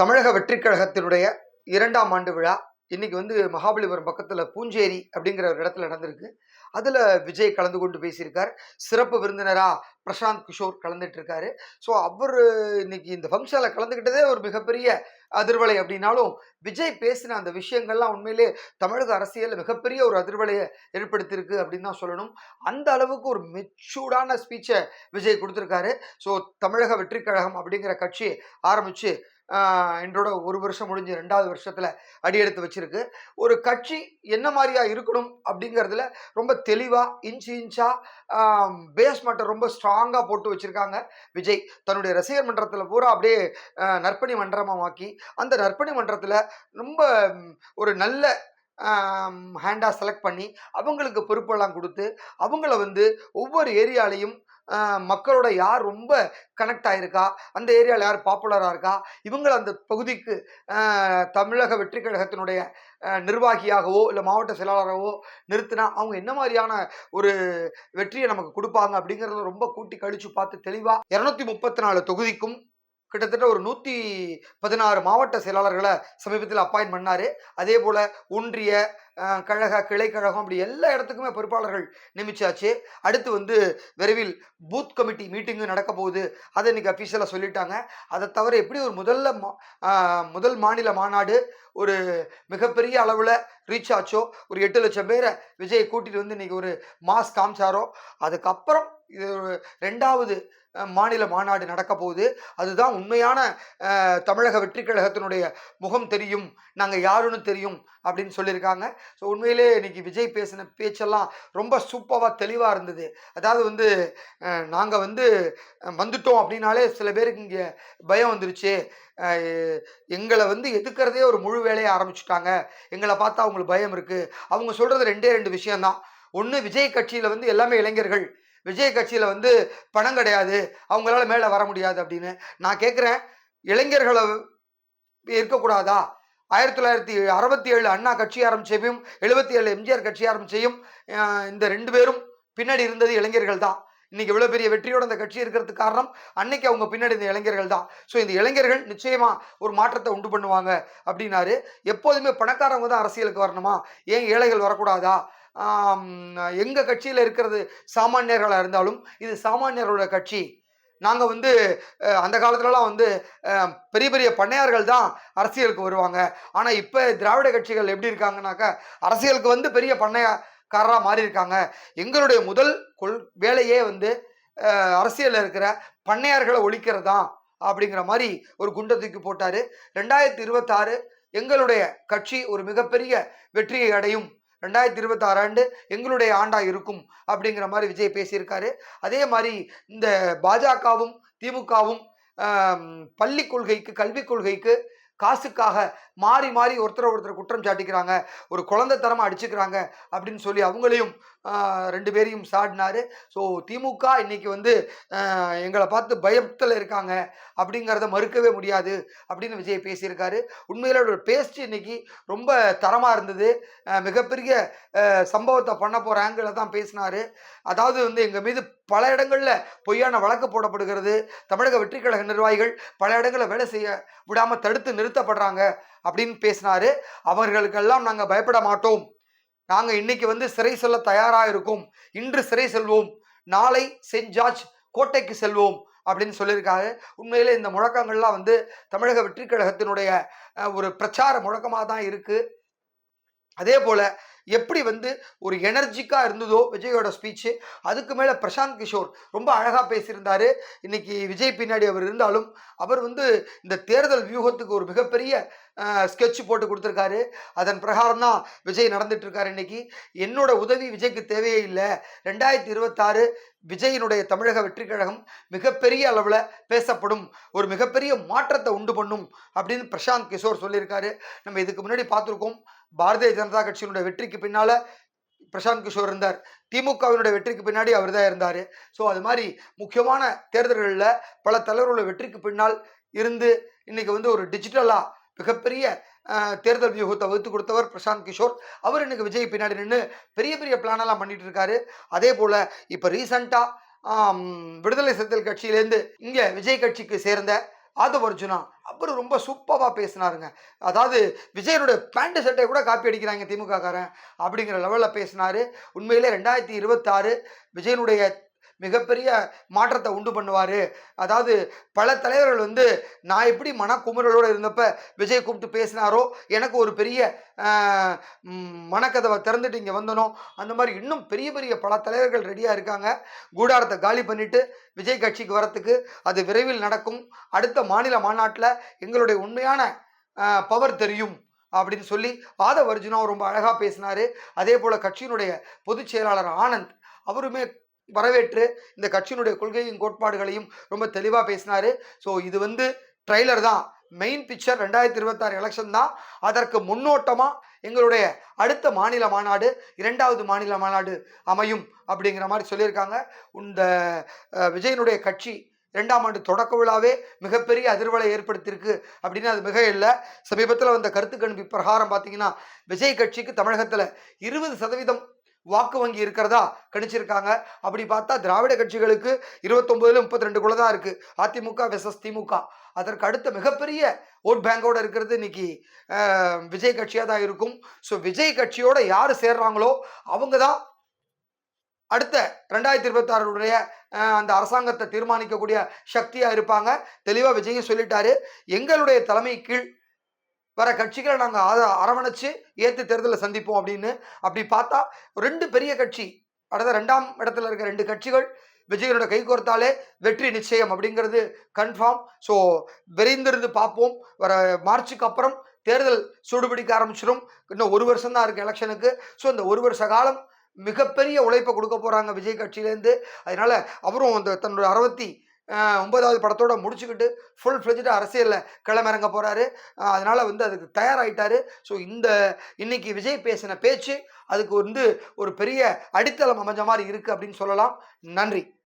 தமிழக வெற்றிக் கழகத்தினுடைய இரண்டாம் ஆண்டு விழா. இன்னைக்கு வந்து மகாபலிபுரம் பக்கத்தில் பூஞ்சேரி அப்படிங்கிற ஒரு இடத்துல நடந்திருக்கு. அதில் விஜய் கலந்து கொண்டு பேசியிருக்கார். சிறப்பு விருந்தினராக பிரசாந்த் கிஷோர் கலந்துட்டுருக்காரு. ஸோ அவர் இன்னைக்கு இந்த ஃபங்க்ஷனில் கலந்துக்கிட்டதே ஒரு மிகப்பெரிய அதிர்வலை அப்படின்னாலும் விஜய் பேசின அந்த விஷயங்கள்லாம் உண்மையிலே தமிழக அரசியலில் மிகப்பெரிய ஒரு அதிர்வலையை ஏற்படுத்தியிருக்கு அப்படின்னு தான் சொல்லணும். அந்த அளவுக்கு ஒரு மெச்சூர்டான ஸ்பீச்சை விஜய் கொடுத்துருக்காரு. ஸோ தமிழக வெற்றி கழகம் அப்படிங்கிற கட்சி ஆரம்பித்து என்றோட ஒரு வருஷம் முடிஞ்சு ரெண்டாவது வருஷத்தில் அடியெடுத்து வச்சுருக்கு. ஒரு கட்சி என்ன மாதிரியா இருக்கணும் அப்படிங்கிறதுல ரொம்ப தெளிவாக இன்ச்சு இன்ச்சாக பேஸ்மெண்ட்டை ரொம்ப ஸ்ட்ராங்காக போட்டு வச்சுருக்காங்க விஜய். தன்னுடைய ரசிகர் மன்றத்தில் பூரா அப்படியே நற்பணி மன்றமாக்கி அந்த நற்பணி மன்றத்தில் ரொம்ப ஒரு நல்ல ஹேண்டாக செலக்ட் பண்ணி அவங்களுக்கு பொறுப்பெல்லாம் கொடுத்து அவங்கள வந்து ஒவ்வொரு ஏரியாலையும் மக்களோட யார் ரொம்ப கனெக்ட் ஆகிருக்கா அந்த ஏரியாவில் யார் பாப்புலராக இருக்கா? இவங்களை அந்த பகுதிக்கு தமிழக வெற்றி கழகத்தினுடைய நிர்வாகியாகவோ இல்லை மாவட்ட செயலாளராகவோ நிறுத்தினா அவங்க என்ன மாதிரியான ஒரு வெற்றியை நமக்கு கொடுப்பாங்க அப்படிங்கிறத ரொம்ப கூட்டி கழிச்சு பார்த்து தெளிவாக இரநூத்தி முப்பத்தி நாலு தொகுதிக்கும் கிட்டத்தட்ட ஒரு நூற்றி பதினாறு மாவட்ட செயலாளர்களை சமீபத்தில் அப்பாயின்ட் பண்ணார். அதே போல் ஒன்றிய கழக கிளை கழகம் அப்படி எல்லா இடத்துக்குமே பொறுப்பாளர்கள் நியமிச்சாச்சு. அடுத்து வந்து விரைவில் பூத் கமிட்டி மீட்டிங்கு நடக்க போகுது. அதை இன்றைக்கி அஃபீஷியலாக சொல்லிட்டாங்க. அதை தவிர எப்படி ஒரு முதல்ல மா- முதல் மாநில மாநாடு ஒரு மிகப்பெரிய அளவில் ரீச் ஆச்சோ? ஒரு எட்டு லட்சம் பேரை விஜயை கூட்டிகிட்டு வந்து இன்றைக்கி ஒரு மாஸ் காமிச்சாரோ? அதுக்கப்புறம் இது ஒரு ரெண்டாவது மாநில மாநாடு நடக்க போகுது. அதுதான் உண்மையான தமிழக வெற்றி கழகத்தினுடைய முகம் தெரியும். நாங்கள் யாருன்னு தெரியும் அப்படின்னு சொல்லியிருக்காங்க. ஸோ உண்மையிலே இன்னைக்கு விஜய் பேசின பேச்செல்லாம் ரொம்ப சூப்பராக தெளிவாக இருந்தது. அதாவது வந்து நாங்கள் வந்து வந்துட்டோம் அப்படின்னாலே சில பேருக்கு இங்கே பயம் வந்துருச்சு. எங்களை வந்து எதுக்கிறதே ஒரு முழு வேலையை ஆரம்பிச்சுட்டாங்க. எங்களை பார்த்தா அவங்களுக்கு பயம் இருக்குது அவங்க சொல்கிறது ரெண்டே ரெண்டு விஷயந்தான் ஒன்று விஜய் கட்சியில் வந்து எல்லாமே இளைஞர்கள். விஜய் கட்சியில் வந்து பணம் கிடையாது. அவங்களால மேலே வர முடியாது அப்படின்னு. நான் கேட்குறேன் இளைஞர்களை இருக்கக்கூடாதா? ஆயிரத்தி தொள்ளாயிரத்தி அறுபத்தி ஏழு அண்ணா கட்சி ஆரம்பிச்சையும் எழுபத்தி ஏழு எம்ஜிஆர் கட்சி ஆரம்பிச்சையும் இந்த ரெண்டு பேரும் பின்னாடி இருந்தது இளைஞர்கள் தான். இன்னைக்கு இவ்வளோ பெரிய வெற்றியோட இந்த கட்சி இருக்கிறதுக்கு காரணம் அன்னைக்கு அவங்க பின்னாடி இந்த இளைஞர்கள் தான். ஸோ இந்த இளைஞர்கள் நிச்சயமா ஒரு மாற்றத்தை உண்டு பண்ணுவாங்க அப்படின்னாரு. எப்போதுமே பணக்காரவங்க தான் அரசியலுக்கு வரணுமா? ஏன் ஏழைகள் வரக்கூடாதா? எங்கள் கட்சியில் இருக்கிறது சாமானியர்களாக இருந்தாலும் இது சாமானியர்களோட கட்சி. நாங்கள் வந்து அந்த காலத்துலலாம் வந்து பெரிய பெரிய பண்ணையார்கள் தான் அரசியலுக்கு வருவாங்க. ஆனால் இப்போ திராவிட கட்சிகள் எப்படி இருக்காங்கனாக்கா அரசியலுக்கு வந்து பெரிய பண்ணையக்காரராக மாறி இருக்காங்க எங்களுடைய முதல் கொள் வேலையே வந்து அரசியலில் இருக்கிற பண்ணையார்களை ஒழிக்கிறது தான் அப்படிங்கிற மாதிரி ஒரு குண்டை தூக்கி போட்டார். ரெண்டாயிரத்தி இருபத்தாறு எங்களுடைய கட்சி ஒரு மிகப்பெரிய வெற்றியை அடையும் ரெண்டாயிரத்தி இருபத்தாறு ஆண்டு எங்களுடைய ஆண்டா இருக்கும் அப்படிங்கிற மாதிரி விஜய் பேசியிருக்காரு. அதே மாதிரி இந்த பாஜகவும் திமுகவும் பள்ளி கொள்கைக்கு கல்விக் கொள்கைக்கு காசுக்காக மாறி மாறி ஒருத்தரை ஒருத்தர் குற்றம் சாட்டிக்கிறாங்க ஒரு குழந்தைத்தனமாக அடிச்சுக்கிறாங்க அப்படின்னு சொல்லி அவங்களையும் ரெண்டு பேரையும் சாடினாரு. ஸோ திமுக இன்னைக்கு வந்து எங்களை பார்த்து பயத்தில் இருக்காங்க அப்படிங்கிறத மறுக்கவே முடியாது அப்படின்னு விஜய் பேசியிருக்காரு. உண்மையில் ஒரு பேஸ்ட் இன்னைக்கு ரொம்ப தரமாக இருந்தது. மிகப்பெரிய சம்பவத்தை பண்ண போகிற ஆங்கிளில் தான் பேசினாரு. அதாவது வந்து எங்கள் மீது பல இடங்களில் பொய்யான வழக்கு போடப்படுகிறது. தமிழக வெற்றிக்கழக நிர்வாகிகள் பல இடங்களில் வேலை செய்ய விடாமல் தடுத்து நிறுத்தப்படுறாங்க அப்படின்னு பேசினாரு. அவர்களுக்கெல்லாம் நாங்கள் பயப்பட மாட்டோம். நாங்கள் இன்னைக்கு வந்து சிறை செல்ல தயாராக இருக்கோம். இன்று சிறை செல்வோம். நாளை சென்ட் ஜார்ஜ் கோட்டைக்கு செல்வோம் அப்படின்னு சொல்லியிருக்காங்க உண்மையிலே இந்த முழக்கங்கள்லாம் வந்து தமிழக வெற்றிக் கழகத்தினுடைய ஒரு பிரச்சார முழக்கமாக தான் இருக்குது அதே போல் எப்படி வந்து ஒரு எனர்ஜிக்காக இருந்ததோ விஜயோட ஸ்பீச்சு அதுக்கு மேலே பிரசாந்த் கிஷோர் ரொம்ப அழகாக பேசியிருந்தாரு. இன்னைக்கு விஜய் பின்னாடி அவர் இருந்தாலும் அவர் வந்து இந்த தேர்தல் வியூகத்துக்கு ஒரு மிகப்பெரிய ஸ்கெட்ச் போட்டு கொடுத்துருக்காரு. அதன் பிரகாரம் தான் விஜய் நடந்துட்டு இருக்காரு இன்னைக்கு. என்னோட உதவி விஜய்க்கு தேவையே இல்லை. ரெண்டாயிரத்தி இருபத்தாறு விஜயினுடைய தமிழக வெற்றி கழகம் மிகப்பெரிய அளவில் பேசப்படும் ஒரு மிகப்பெரிய மாற்றத்தை உண்டு பண்ணும் அப்படின்னு பிரசாந்த் கிஷோர் சொல்லியிருக்காரு. நம்ம இதுக்கு முன்னாடி பார்த்துருக்கோம். பாரதிய ஜனதா கட்சியினுடைய வெற்றிக்கு பின்னால பிரசாந்த் கிஷோர் இருந்தார். திமுகவினுடைய வெற்றிக்கு பின்னாடி அவர் தான் இருந்தார். ஸோ அது மாதிரி முக்கியமான தேர்தல்களில் பல தலைவர்களோட வெற்றிக்கு பின்னால் இருந்து இன்னைக்கு வந்து ஒரு டிஜிட்டலாக மிகப்பெரிய தேர்தல் வியூகத்தை வகுத்து கொடுத்தவர் பிரசாந்த் கிஷோர். அவர் இன்னைக்கு விஜய் பின்னாடி நின்று பெரிய பெரிய பிளானெல்லாம் பண்ணிட்டு இருக்காரு. அதே போல் இப்போ ரீசண்டாக விடுதலை சிறுத்தைகள் கட்சியிலேருந்து இங்கே விஜய் கட்சிக்கு சேர்ந்த ஆதவ் அர்ஜுனா அப்புறம் ரொம்ப சூப்பராக பேசினாருங்க. அதாவது விஜயனுடைய பேண்ட் சட்டை கூட காப்பி அடிக்கிறாங்க திமுக காரன் அப்படிங்கிற லெவலில் பேசினாரு. உண்மையிலே ரெண்டாயிரத்தி இருபத்தாறு விஜயனுடைய மிகப்பெரிய மாற்றத்தை உண்டு பண்ணுவார். அதாவது பல தலைவர்கள் வந்து நான் எப்படி மனக்குமுறலோடு இருந்தப்ப விஜய் கூப்பிட்டு பேசினாரோ எனக்கு ஒரு பெரிய மனக்கதவை திறந்துட்டு இங்கே வந்தனோ அந்த மாதிரி இன்னும் பெரிய பெரிய பல தலைவர்கள் ரெடியாக இருக்காங்க. கூடாரத்தை காலி பண்ணிட்டு விஜய் கட்சிக்கு வரத்துக்கு அது விரைவில் நடக்கும். அடுத்த மாநில மாநாட்டில் எங்களுடைய உண்மையான பவர் தெரியும் அப்படின்னு சொல்லி ஆதவ் ரொம்ப அழகாக பேசினார். அதே போல் கட்சியினுடைய பொதுச் செயலாளர் ஆனந்த் அவருமே வரவேற்று இந்த கட்சியினுடைய கொள்கையும் கோட்பாடுகளையும் ரொம்ப தெளிவாக பேசினார். ஸோ இது வந்து ட்ரைலர் தான். மெயின் பிக்சர் ரெண்டாயிரத்தி இருபத்தாறு எலெக்ஷன் தான். அதற்கு முன்னோட்டமாக எங்களுடைய அடுத்த மாநில மாநாடு இரண்டாவது மாநில மாநாடு அமையும் அப்படிங்கிற மாதிரி சொல்லியிருக்காங்க. இந்த விஜயனுடைய கட்சி ரெண்டாம் ஆண்டு தொடக்க விழாவே மிகப்பெரிய அதிர்வலை ஏற்படுத்தியிருக்கு அப்படின்னு அது மிக இல்லை. சமீபத்தில் வந்த கருத்து கணிப்பு பிரகாரம் பார்த்தீங்கன்னா விஜய் கட்சிக்கு தமிழகத்தில் இருபது சதவீதம் வாக்கு வங்கி இருக்கிறதா? கணிச்சிருக்காங்க. அப்படி பார்த்தா திராவிட கட்சிகளுக்கு இருபத்தொம்பதுல முப்பத்தி ரெண்டுக்குள்ள தான் இருக்கு. அதிமுக வெசஸ் திமுக. அதற்கு அடுத்த மிகப்பெரிய ஓட் பேங்கோட இருக்கிறது இன்னைக்கு விஜய் கட்சியாக தான் இருக்கும். ஸோ விஜய் கட்சியோட யார் சேர்றாங்களோ அவங்க தான் அடுத்த ரெண்டாயிரத்தி இருபத்தாறுடைய அந்த அரசாங்கத்தை தீர்மானிக்கக்கூடிய சக்தியாக இருப்பாங்க. தெளிவாக விஜயும் சொல்லிட்டாரு. எங்களுடைய தலைமை கீழ் வர கட்சிகளை நாங்கள் ஆத அரவணைச்சு ஏற்று தேர்தலில் சந்திப்போம் அப்படின்னு அப்படி பார்த்தா ரெண்டு பெரிய கட்சி அடுத்த ரெண்டாம் இடத்துல இருக்க ரெண்டு கட்சிகள் விஜயனோட கை கோர்த்தாலே வெற்றி நிச்சயம் அப்படிங்கிறது கன்ஃபார்ம் ஸோ விரைந்திருந்து பார்ப்போம். வர மார்ச்சுக்கு அப்புறம் தேர்தல் சூடுபிடிக்க ஆரம்பிச்சிடும் இன்னும் ஒரு வருஷம் தான் இருக்குது எலெக்ஷனுக்கு ஸோ இந்த ஒரு வருஷ காலம் மிகப்பெரிய உழைப்பை கொடுக்க போகிறாங்க விஜய் கட்சியிலேருந்து அதனால அவரும் அந்த தன்னோட அறுபத்தி ஒன்பதாவது படத்தோட முடிச்சுக்கிட்டு ஃபுல் ஃப்ளெஜ்டு அரசியலில் களமிறங்க போகிறாரு அதனால் வந்து அதுக்கு தயாராகிட்டார் ஸோ இந்த இன்னைக்கு விஜய் பேசின பேச்சு அதுக்கு வந்து ஒரு பெரிய அடித்தளம் அமைஞ்ச மாதிரி இருக்குது அப்படின்னு சொல்லலாம். நன்றி.